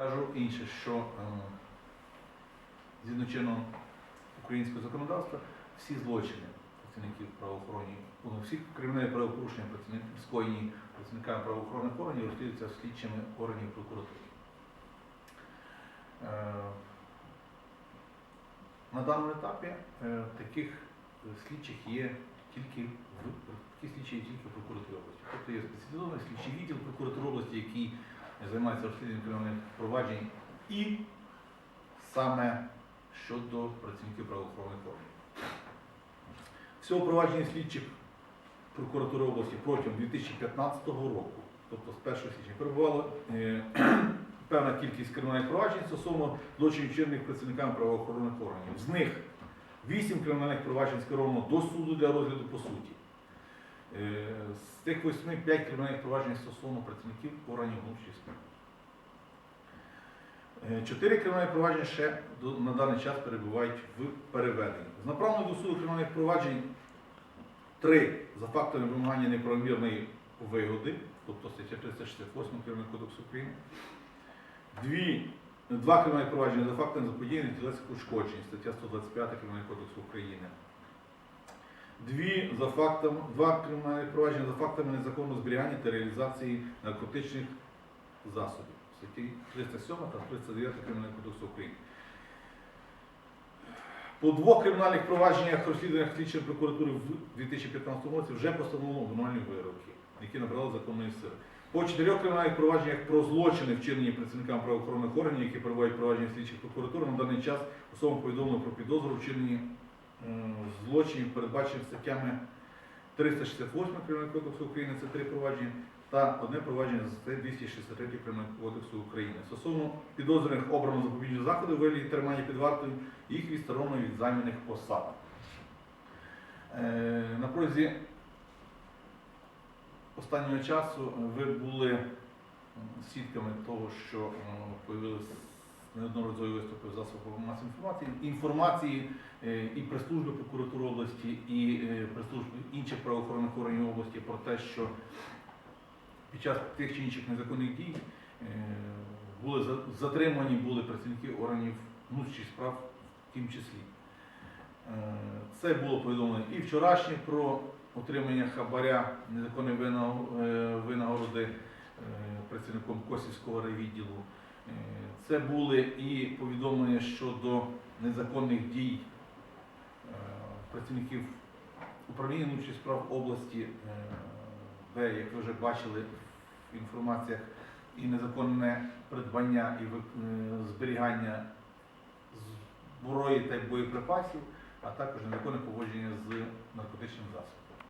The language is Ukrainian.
Кажу інше, що е, згідно чинного українського законодавства всі злочини працівників правоохоронні, ну, всі кримінальні правопорушення працівників скоєні працівниками правоохоронних органів розслідуються слідчими органів прокуратури. Е, На даному етапі е, таких слідчих є тільки в такі слідчі є тільки в прокуратурі області. Тобто є спеціалізований слідчий відділ прокуратури області, який займається розслідуванням кримінальних проваджень і саме щодо працівників правоохоронних органів. Всього провадження слідчих прокуратури області протягом 2015 року, тобто з 1 січня, перебувало е, певна кількість кримінальних проваджень стосовно злочинів вчинених працівниками правоохоронних органів. З них 8 кримінальних проваджень скеровано до суду для розгляду по суті. Е, З тих 8 5 кримінальних проваджень стосовно працівників органів внутрішніх справ. Е, Чотири кримінальні провадження ще на даний час перебувають в переведенні. З направлено до суду кримінальних проваджень три за фактами вимагання неправомірної вигоди, тобто стаття 368 Кримінального кодексу України. Дві, два кримінальні провадження за фактами заподіяння тілесних ушкоджень, стаття 125 Кримінального кодексу України. Дві за фактом, два кримінальні провадження за фактами незаконного зберігання та реалізації наркотичних засобів. Статті 307 та 309 Кримінального кодексу України. По двох кримінальних провадженнях розслідуваннях слідчої прокуратури в 2015 році вже постановлено обвинувальні вироки, які набрали законної сили. По чотирьох кримінальних провадженнях про злочини, вчинені працівниками правоохоронних органів, які перебувають провадження слідчих прокуратур, на даний час особам повідомлено про підозру вчинені злочинів, передбачених статтями 368 Кримінального кодексу України, це три провадження, та одне провадження за статтею 263 Кримінального кодексу України. Стосовно підозрюваних обрано запобіжних заходів у вигляді тримання під вартою, їх відсторонено від займаних посад. Е, На протязі останнього часу ви були свідками того, що м, появились неодноразові виступи в засобах масової інформації, інформації е, і прес-служби прокуратури області, і е, прес-служби інших правоохоронних органів області про те, що під час тих чи інших незаконних дій е, були затримані були працівники органів внутрішніх справ в тім числі. Це було повідомлено і вчорашнє про отримання хабаря незаконної винагороди працівником Косівського райвідділу. Це були і повідомлення щодо незаконних дій е, працівників управління внутрішніх справ області, е, де, як ви вже бачили в інформаціях, і незаконне придбання і е, зберігання зброї та боєприпасів, а також незаконне поводження з наркотичним засобом.